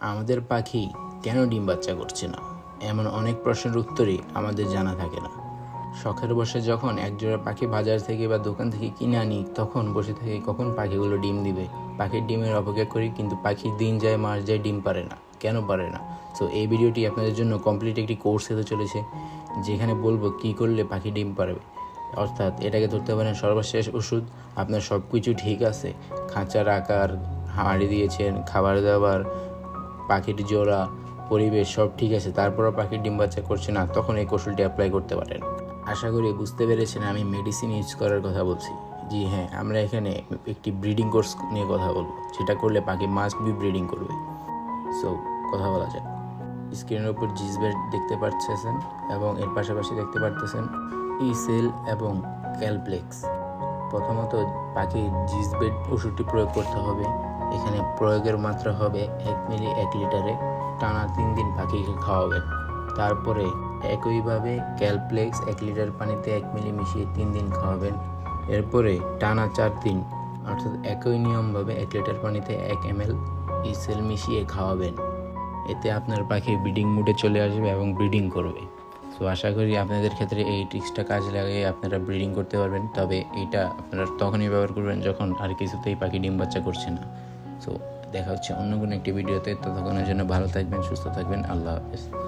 আমাদের পাখি কেন ডিম বাচ্চা করছে না? এমন অনেক প্রশ্নের উত্তরই আমাদের জানা থাকে না। শখের বসে যখন একজোড়া পাখি বাজার থেকে বা দোকান থেকে কিনে আনি, তখন বসে থেকে কখন পাখিগুলো ডিম দিবে? পাখির ডিমের অপেক্ষা করি, কিন্তু পাখির দিন যায়, মাস যায় ডিম পারে না। কেন পারে না? সো এই ভিডিওটি আপনাদের জন্য কমপ্লিট একটি কোর্স হতে চলেছে, যেখানে বলব কি করলে পাখি ডিম পারবে। অর্থাৎ এটাকে ধরতে পারেন সর্বশেষ ওষুধ। আপনার সব কিছু ঠিক আছে। খাঁচার আকার, হাঁড়ি দিয়েছেন, খাবার দাবার পাখির জোড়া, পরিবেশ সব ঠিক আছে, তারপরও পাখির ডিম বাচ্চা করছে না, তখন এই কৌশলটি অ্যাপ্লাই করতে পারেন। আশা করি বুঝতে পেরেছেন, আমি মেডিসিন ইউজ করার কথা বলছি। জি হ্যাঁ আমরা এখানে একটি ব্রিডিং কোর্স নিয়ে কথা বলব যেটা করলে পাখি মাস্ট বি ব্রিডিং করবে। সো কথা বলা যায় স্ক্রিনের উপর জিসবেট দেখতে পাচ্ছেন এবং এর পাশাপাশি দেখতে পারতেছেন ইসেল এবং ক্যালপ্লেক্স প্রথমত পাখি জিসবেট ওষুধটি প্রয়োগ করতে হবে। এখানে প্রয়োগের মাত্রা হবে এক মিলি এক লিটারে টানা তিন দিন পাখিকে খাওয়াবেন। তারপরে একইভাবে ক্যালপ্লেক্স এক লিটার পানিতে এক মিলি মিশিয়ে তিন দিন খাওয়াবেন। এরপরে টানা চার দিন, অর্থাৎ একই নিয়মভাবে এক লিটার পানিতে এক এম এল ইসেল মিশিয়ে খাওয়াবেন। এতে আপনার পাখি ব্রিডিং মুডে চলে আসবে এবং ব্রিডিং করবে। তো আশা করি আপনাদের ক্ষেত্রে এই ট্রিক্সটা কাজে লাগিয়ে আপনারা ব্রিডিং করতে পারবেন, তবে এটা আপনারা তখনই ব্যবহার করবেন যখন আর কিছুতেই পাখি ডিম বাচ্চা করছে না। সো দেখা হচ্ছে অন্য কোনো একটি ভিডিওতে। ততক্ষণের জন্য ভালো থাকবেন, সুস্থ থাকবেন। আল্লাহ হাফেজ।